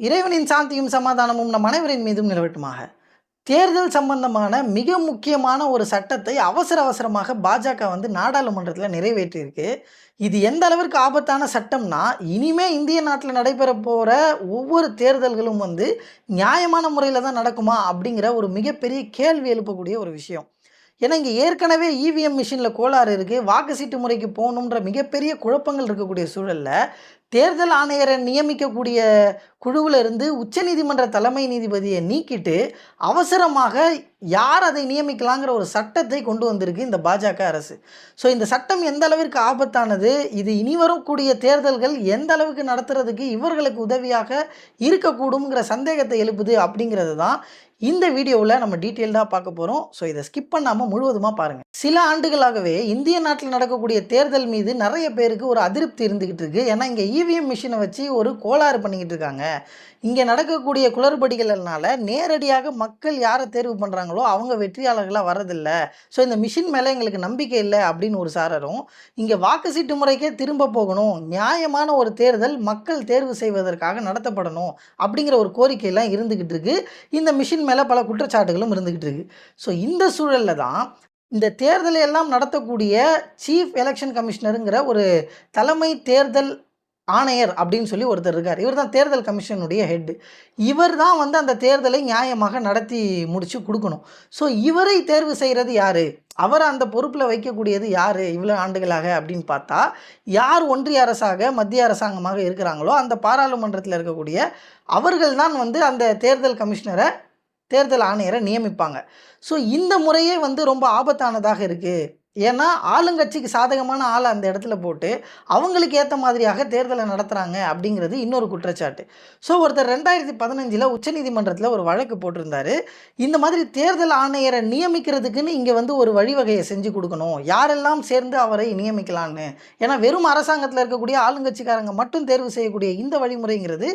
இறைவனின் சாந்தியும் சமாதானமும் நம் அனைவரின் மீதும் நிலவட்டுமாக. தேர்தல் சம்பந்தமான மிக முக்கியமான ஒரு சட்டத்தை அவசர அவசரமாக பாஜக வந்து நாடாளுமன்றத்தில் நிறைவேற்றியிருக்கு. இது எந்த அளவிற்கு ஆபத்தான சட்டம்னா இனிமே இந்திய நாட்டில் நடைபெற போகிற ஒவ்வொரு தேர்தல்களும் வந்து நியாயமான முறையில் தான் நடக்குமா அப்படிங்கிற ஒரு மிகப்பெரிய கேள்வி எழுப்பக்கூடிய ஒரு விஷயம். ஏன்னா இங்கே ஏற்கனவே இவிஎம் மிஷினில் கோளாறு இருக்குது வாக்கு சீட்டு முறைக்கு போகணுன்ற மிகப்பெரிய குழப்பங்கள் இருக்கக்கூடிய சூழலில் தேர்தல் ஆணையரை நியமிக்கக்கூடிய குழுவில் இருந்து உச்சநீதிமன்ற தலைமை நீதிபதியை நீக்கிட்டு அவசரமாக யார் அதை நியமிக்கலாங்கிற ஒரு சட்டத்தை கொண்டு வந்திருக்கு இந்த பாஜக அரசு. ஸோ இந்த சட்டம் எந்த அளவிற்கு ஆபத்தானது இது இனி வரக்கூடிய தேர்தல்கள் எந்த அளவுக்கு நடத்துறதுக்கு இவர்களுக்கு உதவியாக இருக்கக்கூடுங்கிற சந்தேகத்தை எழுப்புது அப்படிங்கிறது தான் இந்த வீடியோவில் நம்ம டீட்டெயில்டாக பார்க்க போகிறோம் ஸோ இதை ஸ்கிப் பண்ணாமல் முழுவதுமாக பாருங்கள் சில ஆண்டுகளாகவே இந்திய நாட்டில் நடக்கக்கூடிய தேர்தல் மீது நிறைய பேருக்கு ஒரு அதிருப்தி இருந்துக்கிட்டு இருக்குது ஏன்னா இங்கே இவிஎம் மிஷினை வச்சு ஒரு கோளாறு பண்ணிக்கிட்டு இருக்காங்க. இங்கே நடக்கக்கூடிய குளறுபடிகள்னால நேரடியாக மக்கள் யாரை தேர்வு பண்ணுறாங்களோ அவங்க வெற்றியாளர்களாக வரதில்லை ஸோ இந்த மிஷின் மேலே எங்களுக்கு நம்பிக்கை இல்லை அப்படின்னு ஒரு சாரரும் இங்கே வாக்கு சீட்டு முறைக்கே திரும்ப போகணும் நியாயமான ஒரு தேர்தல் மக்கள் தேர்வு செய்வதற்காக நடத்தப்படணும் அப்படிங்கிற ஒரு கோரிக்கையெல்லாம் இருந்துக்கிட்டு இருக்கு. இந்த மிஷின் மேலே பல குற்றச்சாட்டுகளும் இருந்துக்கிட்டு இருக்கு. ஸோ இந்த சூழலில் தான் இந்த தேர்தலை எல்லாம் நடத்தக்கூடிய சீஃப் எலெக்ஷன் கமிஷனருங்கிற ஒரு தலைமை தேர்தல் ஆணையர் அப்படின்னு சொல்லி ஒருத்தர் இருக்கார். இவர் தான் தேர்தல் கமிஷனுடைய ஹெட்டு இவர் தான் வந்து அந்த தேர்தலை நியாயமாக நடத்தி முடித்து கொடுக்கணும். ஸோ இவரை தேர்வு செய்கிறது யார்? அவரை அந்த பொறுப்பில் வைக்கக்கூடியது யார்? இவ்வளோ ஆண்டுகளாக அப்படின்னு பார்த்தா யார் ஒன்றிய அரசாக மத்திய அரசாங்கமாக இருக்கிறாங்களோ அந்த பாராளுமன்றத்தில் இருக்கக்கூடிய அவர்கள் தான் வந்து அந்த தேர்தல் கமிஷனரை தேர்தல் ஆணையரை நியமிப்பாங்க. ஸோ இந்த முறையே வந்து ரொம்ப ஆபத்தானதாக இருக்குது ஏன்னா ஆளுங்கட்சிக்கு சாதகமான ஆளை அந்த இடத்துல போட்டு அவங்களுக்கு ஏற்ற மாதிரியாக தேர்தலை நடத்துகிறாங்க அப்படிங்கிறது இன்னொரு குற்றச்சாட்டு. ஸோ ஒருத்தர் ரெண்டாயிரத்தி பதினஞ்சில் உச்சநீதிமன்றத்தில் ஒரு வழக்கு போட்டிருந்தாரு. இந்த மாதிரி தேர்தல் ஆணையரை நியமிக்கிறதுக்குன்னு இங்கே வந்து ஒரு வழிவகையை செஞ்சு கொடுக்கணும். யாரெல்லாம் சேர்ந்து அவரை நியமிக்கலான்னு ஏன்னா வெறும் அரசாங்கத்தில் இருக்கக்கூடிய ஆளுங்கட்சிக்காரங்க மட்டும் தேர்வு செய்யக்கூடிய இந்த வழிமுறைங்கிறது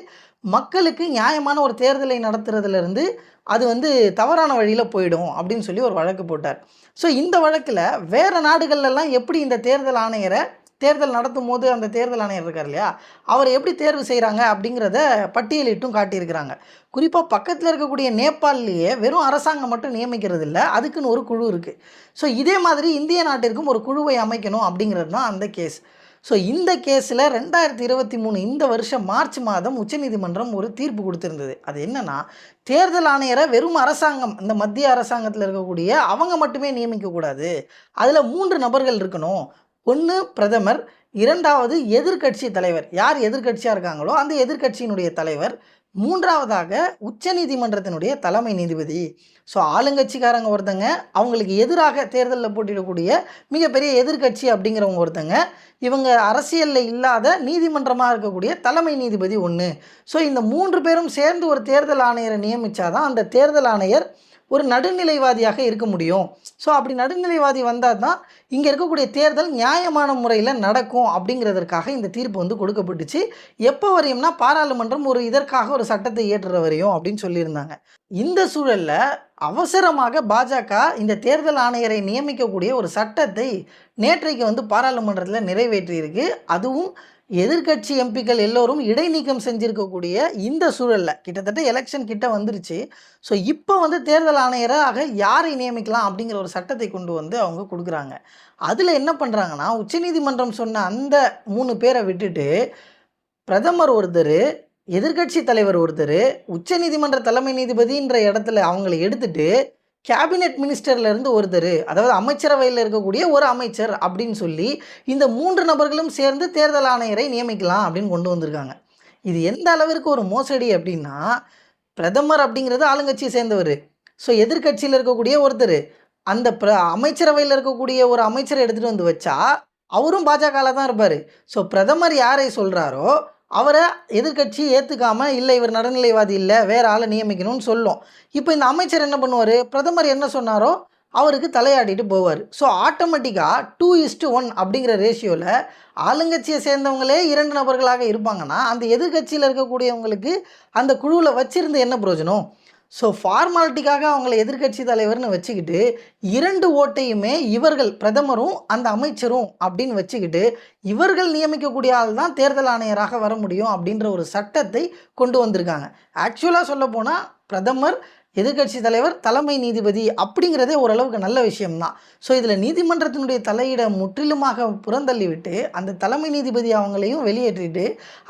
மக்களுக்கு நியாயமான ஒரு தேர்தலை நடத்துறதுலேருந்து அது வந்து தவறான வழியில் போயிடும் அப்படின்னு சொல்லி ஒரு வழக்கு போட்டார். ஸோ இந்த வழக்கில் வேறு நாடுகள்லாம் எப்படி இந்த தேர்தல் ஆணையரை தேர்தல் நடத்தும் போது அந்த தேர்தல் ஆணையர் இருக்கார் இல்லையா அவர் எப்படி தேர்வு செய்கிறாங்க அப்படிங்கிறத பட்டியலிட்டும் காட்டியிருக்கிறாங்க. குறிப்பாக பக்கத்தில் இருக்கக்கூடிய நேபாளிலேயே வெறும் அரசாங்கம் மட்டும் நியமிக்கிறது இல்லை அதுக்குன்னு ஒரு குழு இருக்குது ஸோ இதே மாதிரி இந்திய நாட்டிற்கும் ஒரு குழுவை அமைக்கணும் அப்படிங்கிறது தான் அந்த கேஸ் ஸோ இந்த கேஸில் ரெண்டாயிரத்தி இருபத்தி மூணு இந்த வருஷம் மார்ச் மாதம் உச்சநீதிமன்றம் ஒரு தீர்ப்பு கொடுத்துருந்தது. அது என்னன்னா தேர்தல் ஆணையரை வெறும் அரசாங்கம் இந்த மத்திய அரசாங்கத்தில் இருக்கக்கூடிய அவங்க மட்டுமே நியமிக்கக்கூடாது அதில் மூன்று நபர்கள் இருக்கணும். ஒன்று பிரதமர் இரண்டாவது எதிர்க்கட்சி தலைவர். யார் எதிர்க்கட்சியாக இருக்காங்களோ அந்த எதிர்க்கட்சியினுடைய தலைவர் மூன்றாவதாக உச்சநீதிமன்றத்தினுடைய தலைமை நீதிபதி. ஸோ ஆளுங்கட்சிக்காரங்க ஒருத்தங்க அவங்களுக்கு எதிராக தேர்தலில் போட்டியிடக்கூடிய மிகப்பெரிய எதிர்க்கட்சி அப்படிங்கிறவங்க ஒருத்தங்க. இவங்க அரசியலில் இல்லாத நீதிமன்றமாக இருக்கக்கூடிய தலைமை நீதிபதி ஒன்று ஸோ இந்த மூன்று பேரும் சேர்ந்து ஒரு தேர்தல் ஆணையரை நியமித்தாதான் அந்த தேர்தல் ஆணையர் ஒரு நடுநிலைவாதியாக இருக்க முடியும். ஸோ அப்படி நடுநிலைவாதி வந்தால் தான் இங்கே இருக்கக்கூடிய தேர்தல் நியாயமான முறையில் நடக்கும் அப்படிங்கிறதற்காக இந்த தீர்ப்பு வந்து கொடுக்கப்பட்டுச்சு. எப்போ வரையும்னா பாராளுமன்றம் ஒரு இதற்காக ஒரு சட்டத்தை இயற்றுற வரையும் அப்படின்னு சொல்லியிருந்தாங்க. இந்த சூழலில் அவசரமாக பாஜக இந்த தேர்தல் ஆணையரை நியமிக்கக்கூடிய ஒரு சட்டத்தை நேற்றைக்கு வந்து பாராளுமன்றத்தில் நிறைவேற்றியிருக்கு. அதுவும் எதிர்க்கட்சி எம்பிக்கள் எல்லோரும் இடைநீக்கம் செஞ்சுருக்கக்கூடிய இந்த சூழலில் கிட்டத்தட்ட எலெக்ஷன் கிட்ட வந்துருச்சு. ஸோ இப்போ வந்து தேர்தல் ஆணையராக யாரை நியமிக்கலாம் அப்படிங்கிற ஒரு சட்டத்தை கொண்டு வந்து அவங்க கொடுக்குறாங்க. அதில் என்ன பண்ணுறாங்கன்னா உச்சநீதிமன்றம் சொன்ன அந்த மூணு பேரை விட்டுட்டு பிரதமர் ஒருத்தர் எதிர்க்கட்சி தலைவர் ஒருத்தர் உச்சநீதிமன்ற தலைமை நீதிபதின்ற இடத்துல அவங்களை எடுத்துட்டு கேபினெட் மினிஸ்டர்லேருந்து ஒருத்தர் அதாவது அமைச்சரவையில் இருக்கக்கூடிய ஒரு அமைச்சர் அப்படின்னு சொல்லி இந்த மூன்று நபர்களும் சேர்ந்து தேர்தல் ஆணையரை நியமிக்கலாம் அப்படின்னு கொண்டு வந்திருக்காங்க. இது எந்த அளவிற்கு ஒரு மோசடி அப்படின்னா பிரதமர் அப்படிங்கிறது ஆளுங்கட்சியை சேர்ந்தவர். ஸோ எதிர்க்கட்சியில் இருக்கக்கூடிய ஒருத்தர் அந்த பிர அமைச்சரவையில் இருக்கக்கூடிய ஒரு அமைச்சரை எடுத்துகிட்டு வந்து வச்சா அவரும் பாஜகவில் தான் இருப்பார். ஸோ பிரதமர் யாரை சொல்கிறாரோ அவரை எதிர்க்கட்சி ஏற்றுக்காமல் இல்லை இவர் நடுநிலைவாதி இல்லை வேறு ஆளை நியமிக்கணும்னு சொல்லும். இப்போ இந்த அமைச்சர் என்ன பண்ணுவார்? பிரதமர் என்ன சொன்னாரோ அவருக்கு தலையாடிட்டு போவார். ஸோ ஆட்டோமேட்டிக்காக டூ இஸ்டு ஒன் அப்படிங்கிற ரேஷியோவில் ஆளுங்கட்சியை சேர்ந்தவங்களே இரண்டு நபர்களாக இருப்பாங்கன்னா அந்த எதிர்க்கட்சியில் இருக்கக்கூடியவங்களுக்கு அந்த குழுவில் வச்சிருந்து என்ன பிரயோஜனம்? ஸோ ஃபார்மாலிட்டிக்காக அவங்களை எதிர்க்கட்சி தலைவர்னு வச்சுக்கிட்டு இரண்டு ஓட்டையுமே இவர்கள் பிரதமரும் அந்த அமைச்சரும் அப்படின்னு வச்சுக்கிட்டு இவர்கள் நியமிக்கக்கூடிய ஆள் தான் தேர்தல் ஆணையராக வர முடியும் அப்படின்ற ஒரு சட்டத்தை கொண்டு வந்திருக்காங்க. ஆக்சுவலாக சொல்ல போனால் பிரதமர் எதிர்க்கட்சி தலைவர் தலைமை நீதிபதி அப்படிங்கிறதே ஓரளவுக்கு நல்ல விஷயம்தான். ஸோ இதில் நீதிமன்றத்தினுடைய தலையிட முற்றிலுமாக புறந்தள்ளிவிட்டு அந்த தலைமை நீதிபதி அவங்களையும் வெளியேற்றிட்டு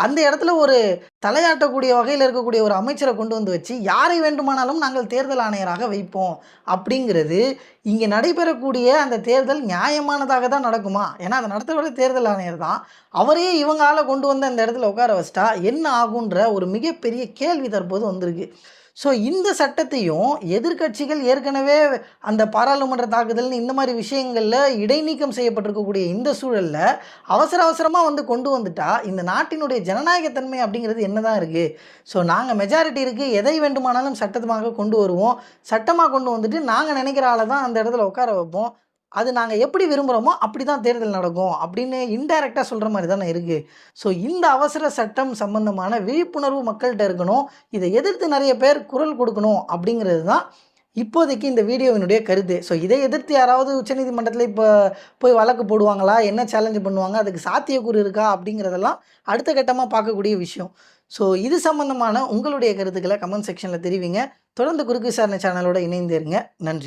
அந்த இடத்துல ஒரு தலையாட்டக்கூடிய வகையில் இருக்கக்கூடிய ஒரு அமைச்சரை கொண்டு வந்து வச்சு யாரை வேண்டுமானாலும் நாங்கள் தேர்தல் ஆணையராக வைப்போம் அப்படிங்கிறது இங்கே நடைபெறக்கூடிய அந்த தேர்தல் நியாயமானதாக தான் நடக்குமா? ஏன்னா அதை நடத்துகிற தேர்தல் ஆணையர் தான். அவரே இவங்களால் கொண்டு வந்து அந்த இடத்துல உட்கார வச்சிட்டா என்ன ஆகுன்ற ஒரு மிகப்பெரிய கேள்வி தற்போது வந்திருக்கு. ஸோ இந்த சட்டத்தையும் எதிர்க்கட்சிகள் ஏற்கனவே அந்த பாராளுமன்ற தாக்குதல்னு இந்த மாதிரி விஷயங்களில் இடைநீக்கம் செய்யப்பட்டிருக்கக்கூடிய இந்த சூழலில் அவசர அவசரமாக வந்து கொண்டு வந்துட்டா இந்த நாட்டினுடைய ஜனநாயகத்தன்மை அப்படிங்கிறது என்னதான் இருக்குது ஸோ நாங்கள் மெஜாரிட்டி இருக்குது எதை வேண்டுமானாலும் சட்டமாக கொண்டு வருவோம் சட்டமாக கொண்டு வந்துட்டு நாங்கள் நினைக்கிற ஆளை தான் அந்த இடத்துல உட்கார வைப்போம். அது நாங்கள் எப்படி விரும்புகிறோமோ அப்படி தான் தேர்தல் நடக்கும் அப்படின்னு இன்டைரக்டாக சொல்கிற மாதிரி தானே இருக்குது ஸோ இந்த அவசர சட்டம் சம்பந்தமான விழிப்புணர்வு மக்கள்கிட்ட இருக்கணும். இதை எதிர்த்து நிறைய பேர் குரல் கொடுக்கணும் அப்படிங்கிறது தான் இப்போதைக்கு இந்த வீடியோவினுடைய கருத்து. ஸோ இதை எதிர்த்து யாராவது உச்சநீதிமன்றத்தில் இப்போ போய் வழக்கு போடுவாங்களா? என்ன சேலஞ்சு பண்ணுவாங்க? அதுக்கு சாத்தியக்கூறு இருக்கா? அப்படிங்கிறதெல்லாம் அடுத்த கட்டமாக பார்க்கக்கூடிய விஷயம். ஸோ இது சம்பந்தமான உங்களுடைய கருத்துக்களை கமெண்ட் செக்ஷனில் தெரிவிங்க. தொடர்ந்து குறுக்கு விசாரணை சேனலோட இணைந்திருங்க. நன்றி.